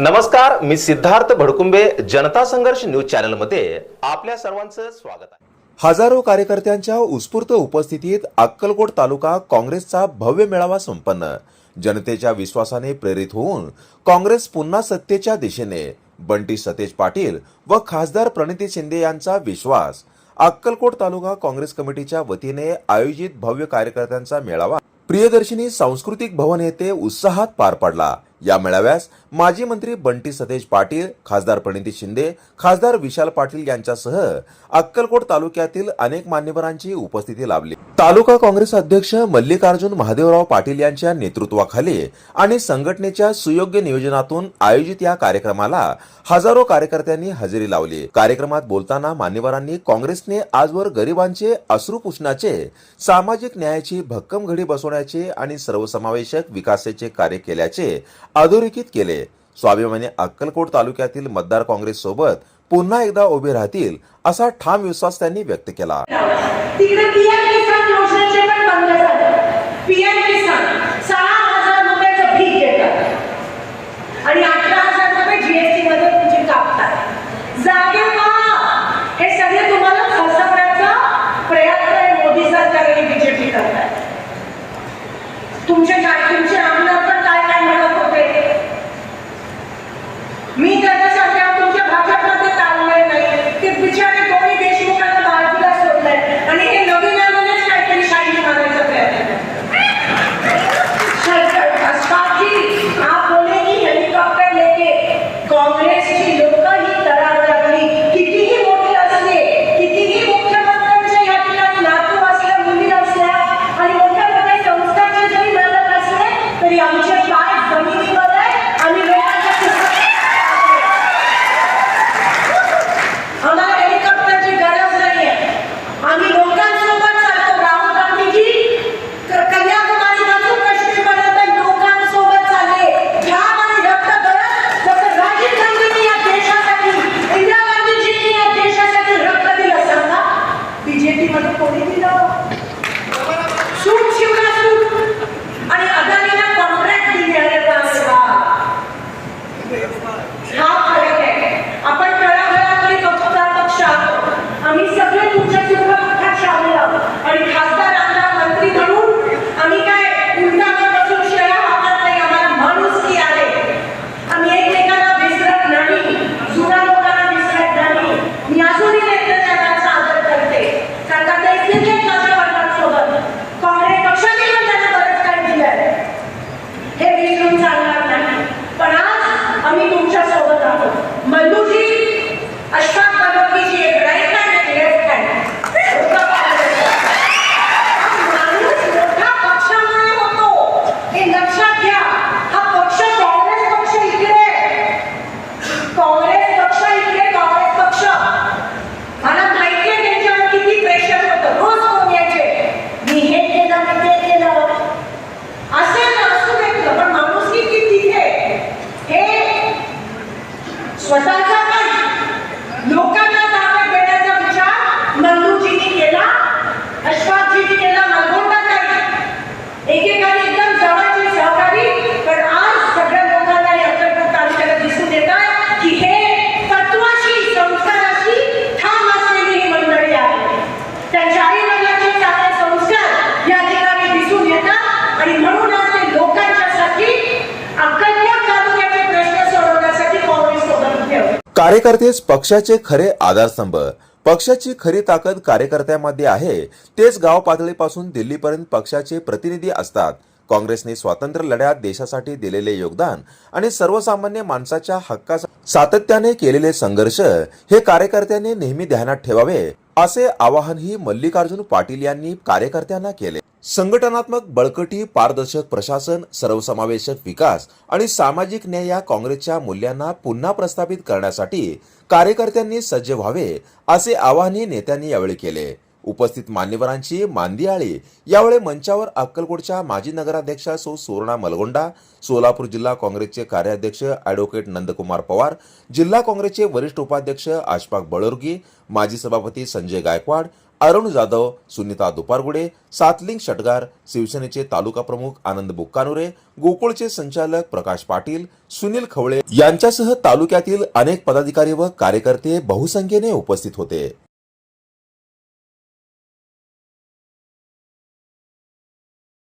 नमस्कार मी सिद्धार्थ भडकुंबे जनता संघर्ष न्यूज चॅनलमध्ये आपल्या सर्वांचं स्वागत आहे. हजारो कार्यकर्त्यांच्या उत्स्फूर्त उपस्थितीत अक्कलकोट तालुका काँग्रेसचा भव्य मेळावा संपन्न. जनतेच्या विश्वासाने प्रेरित होऊन काँग्रेस पुन्हा सत्तेच्या दिशेने. बंटी सतेज पाटील व खासदार प्रणिती शिंदे यांचा विश्वास. अक्कलकोट तालुका काँग्रेस कमिटीच्या वतीने आयोजित भव्य कार्यकर्त्यांचा मेळावा. प्रियदर्शिनी सांस्कृतिक भवन येथे उत्साहात पार पडला. या मेळाव्यास माजी मंत्री बंटी सतेज पाटील खासदार प्रणिती शिंदे खासदार विशाल पाटील यांच्यासह अक्कलकोट तालुक्यातील अनेक मान्यवरांची उपस्थिती लाभली. तालुका काँग्रेस अध्यक्ष मल्लिकार्जुन महादेवराव पाटील यांच्या नेतृत्वाखाली आणि संघटनेच्या सुयोग्य नियोजनातून आयोजित या कार्यक्रमाला हजारो कार्यकर्त्यांनी हजेरी लावली. कार्यक्रमात बोलताना मान्यवरांनी काँग्रेसने आजवर गरिबांचे अश्रू पुसण्याचे सामाजिक न्यायाची भक्कम घडी बसवण्याचे आणि सर्वसमावेशक विकासाचे कार्य केल्याचे अधोरेखित केले. स्वाभिमानी अक्कलकोट तालुक्यातील मतदार काँग्रेस सोबत पुन्हा एकदा उभे राहतील असा ठाम विश्वास त्यांनी व्यक्त केला. familias original. Shoot you स्वतःचा पण. लोकांना कार्यकर्तेच पक्षाचे खरे आधारस्तंभ पक्षाची खरी ताकद कार्यकर्त्यामध्ये आहे तेच गाव पातळीपासून दिल्लीपर्यंत पक्षाचे प्रतिनिधी असतात. काँग्रेसने स्वातंत्र्य लढ्यात देशासाठी दिलेले योगदान आणि सर्वसामान्य माणसाच्या हक्का सातत्याने केलेले संघर्ष हे कार्यकर्त्यांनी नेहमी ध्यानात ठेवावे असे आवाहनही मल्लिकार्जुन पाटील यांनी कार्यकर्त्यांना केले. संघटनात्मक बळकटी पारदर्शक प्रशासन सर्वसमावेशक विकास आणि सामाजिक न्याय या काँग्रेसच्या मूल्यांना पुन्हा प्रस्थापित करण्यासाठी कार्यकर्त्यांनी सज्ज व्हावे असे आवाहनही नेत्यांनी यावेळी केले. उपस्थित मान्यवरांची मांदियाळी यावेळी मंचावर अक्कलकोटच्या माजी नगराध्यक्षा सौ सुवर्णा मलगोंडा सोलापूर जिल्हा काँग्रेसचे कार्याध्यक्ष अॅडव्होकेट नंदकुमार पवार जिल्हा काँग्रेसचे वरिष्ठ उपाध्यक्ष आशफाक बळोरगी माजी सभापती संजय गायकवाड अरुण जाधव सुनीता दुपारगुडे सातलिंग षटगार शिवसेनेचे तालुका प्रमुख आनंद बुक्कानुरे गोकुळचे संचालक प्रकाश पाटील सुनील खवळे यांच्यासह तालुक्यातील अनेक पदाधिकारी व कार्यकर्ते बहुसंख्येने उपस्थित होते.